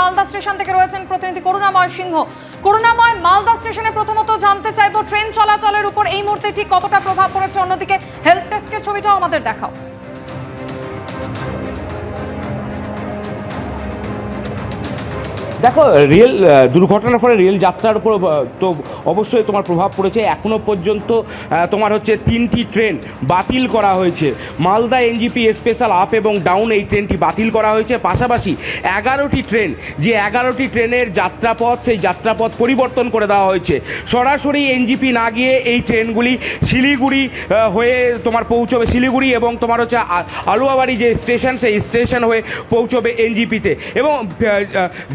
Malda station থেকে রয়েছেন প্রতিনিধি করুণাময় সিংহ। করুণাময়, মালদা স্টেশনে প্রথমত জানতে চাইব, ট্রেন চলাচলের উপর এই মুহূর্তে ঠিক কতটা প্রভাব পড়েছে? অন্যদিকে হেল্প ডেস্কের ছবিটাও আমাদের দেখাও। দেখো রেল দুর্ঘটনার ফলে রেল যাত্রার উপর তো অবশ্যই তোমার প্রভাব পড়েছে। এখনও পর্যন্ত তোমার হচ্ছে তিনটি ট্রেন বাতিল করা হয়েছে। মালদা এনজিপি স্পেশাল আপ এবং ডাউন এই ট্রেনটি বাতিল করা হয়েছে। পাশাপাশি এগারোটি ট্রেন যে এগারোটি ট্রেনের যাত্রাপথ, সেই যাত্রাপথ পরিবর্তন করে দেওয়া হয়েছে। সরাসরি এনজিপি না গিয়ে এই ট্রেনগুলি শিলিগুড়ি হয়ে তোমার পৌঁছবে শিলিগুড়ি এবং তোমার হচ্ছে আলুয়াবাড়ি যে স্টেশন সেই স্টেশন হয়ে পৌঁছবে এনজিপিতে এবং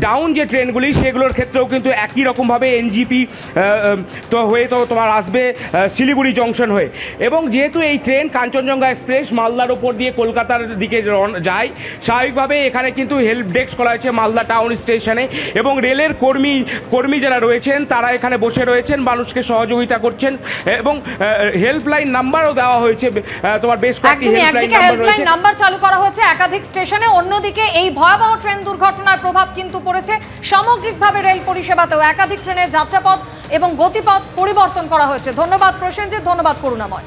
ডাউন যে ট্রেনগুলি সেগুলোর ক্ষেত্রেও কিন্তু একই রকমভাবে এনজিপি তো হয়ে তো তোমার আসবে শিলিগুড়ি জংশন হয়ে। এবং যেহেতু এই ট্রেন কাঞ্চনজঙ্ঘা এক্সপ্রেস মালদার ওপর দিয়ে কলকাতার দিকে যায় স্বাভাবিকভাবে এখানে কিন্তু হেল্প ডেস্ক করা হয়েছে মালদা টাউন স্টেশনে। এবং রেলের কর্মী কর্মী যারা রয়েছেন তারা এখানে বসে রয়েছেন মানুষকে সহযোগিতা করছেন এবং হেল্পলাইন নাম্বারও দেওয়া হয়েছে তোমার বেশ কয়েকটি হেল্পলাইন নাম্বার নাম্বার চালু করা হয়েছে একাধিক স্টেশনে অন্যদিকে এই ভয়াবহ ট্রেন দুর্ঘটনার প্রভাব কিন্তু পড়েছে। সামগ্রিকভাবে রেল পরিষেবাতেও একাধিক ট্রেনের যাত্রাপথ এবং গতিপথ পরিবর্তন করা হয়েছে ধন্যবাদ প্রসেনজিৎ ধন্যবাদ করুণাময়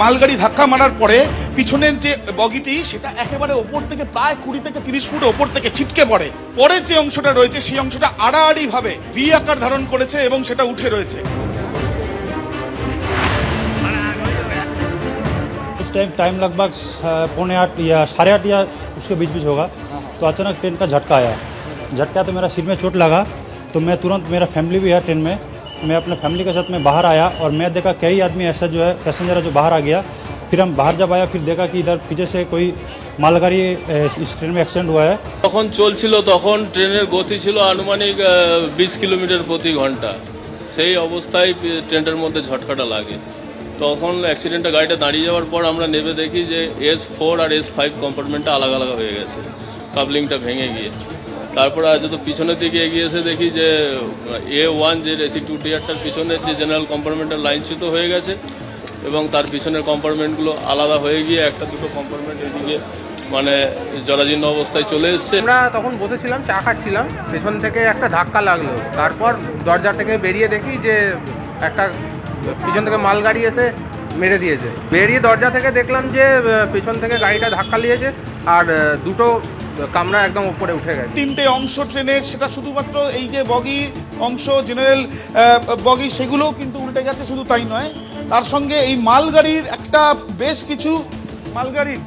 মালগাড়ি ধাক্কা মারার পরে পিছনের যে বগিটি সেটা একেবারে ওপর থেকে প্রায় কুড়ি থেকে তিরিশ ফুট ওপর থেকে ছিটকে পড়ে পরের যে অংশটা রয়েছে সেই অংশটা আড়াআড়ি ভাবে ভি আকার ধারণ করেছে এবং সেটা উঠে রয়েছে उस टाइम टाइम लगभग अ, पौने आठ या साढ़े आठ या उसके बीच बीच होगा तो अचानक ट्रेन का झटका आया झटका तो मेरा सिर में चोट लगा तो मैं तुरंत मेरा फैमिली भी है ट्रेन में मैं अपने फैमिली के साथ में बाहर आया और मैं देखा कई आदमी ऐसा जो है पैसेंजर है जो बाहर आ गया फिर हम बाहर जब आया फिर देखा कि इधर पीछे से कोई मालगाड़ी अ, इस ट्रेन में एक्सीडेंट हुआ है তখন চলছিল তখন ট্রেনের গতি ছিল আনুমানিক বিশ কিলোমিটার প্রতি ঘন্টা সেই অবস্থায় পি- ট্রেনটার মধ্যে ঝটকাটা লাগে তখন অ্যাক্সিডেন্টটা গাড়িটা দাঁড়িয়ে যাওয়ার পর আমরা নেবে দেখি যে এস ফোর আর এস ফাইভ কম্পার্টমেন্টটা আলাদা আলাদা হয়ে গেছে কাবলিংটা ভেঙে গিয়ে তারপরে আজ যত পিছনের দিকে এগিয়ে এসে দেখি যে এ ওয়ান যে এসি টু টিয়ারটার পিছনের যে জেনারেল কম্পার্টমেন্টের লাইনচ্যুত হয়ে গেছে এবং তার পিছনের কম্পার্টমেন্টগুলো আলাদা হয়ে গিয়ে একটা দুটো কম্পার্টমেন্ট এদিকে মানে জরাজীর্ণ অবস্থায় চলে এসছে। আমরা তখন বসেছিলাম, চা খাচ্ছিলাম, পেছন থেকে একটা ধাক্কা লাগল। তারপর দরজা থেকে বেরিয়ে দেখি যে একটা পিছন থেকে মালগাড়ি এসে মেরে দিয়েছে। বেরিয়ে দরজা থেকে দেখলাম যে পেছন থেকে গাড়িটা ধাক্কা নিয়েছে আর দুটো কামরা একদম উপরে উঠে গেছে। তিনটে অংশ ট্রেনের, সেটা শুধুমাত্র এই যে বগি অংশ, জেনারেল বগি, সেগুলোও কিন্তু উল্টে গেছে, শুধু তাই নয়। তার সঙ্গে এই মালগাড়ির একটা বেশ কিছু, মালগাড়ির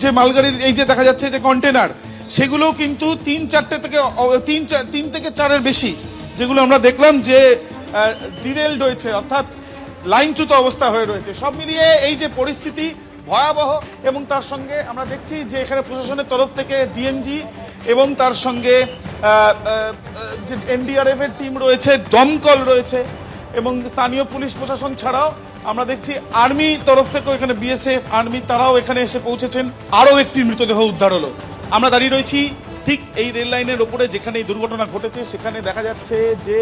যে মালগাড়ির, এই যে দেখা যাচ্ছে যে কন্টেনার সেগুলোও কিন্তু তিন চারটে থেকে তিন চার তিন থেকে চারের বেশি, যেগুলো আমরা দেখলাম যে ডিরেল রয়েছে অর্থাৎ লাইনচ্যুত অবস্থা হয়ে রয়েছে। সব মিলিয়ে এই যে পরিস্থিতি ভয়াবহ এবং তার সঙ্গে আমরা দেখছি যে এখানে প্রশাসনের তরফ থেকে ডিএমজি এবং তার সঙ্গে যে এনডিআরএফ এর টিম রয়েছে, দমকল রয়েছে এবং স্থানীয় পুলিশ প্রশাসন ছাড়াও আমরা দেখছি আর্মি তরফ থেকেও এখানে বিএসএফ আর্মি তারাও এখানে এসে পৌঁছেছেন। আরও একটি মৃতদেহ উদ্ধার হলো। আমরা দাঁড়িয়ে রয়েছি ঠিক এই রেল লাইনের ওপরে যেখানে এই দুর্ঘটনা ঘটেছে, সেখানে দেখা যাচ্ছে যে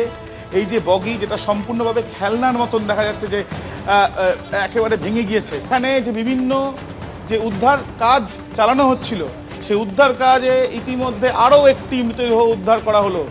এই যে বগি যেটা সম্পূর্ণভাবে খেলনার মতন দেখা যাচ্ছে যে একেবারে ভেঙে গিয়েছে। এখানে যে বিভিন্ন যে উদ্ধার কাজ চালানো হচ্ছিল, সে উদ্ধার কাজে ইতিমধ্যে আরও একটি মৃতদেহ উদ্ধার করা হলো।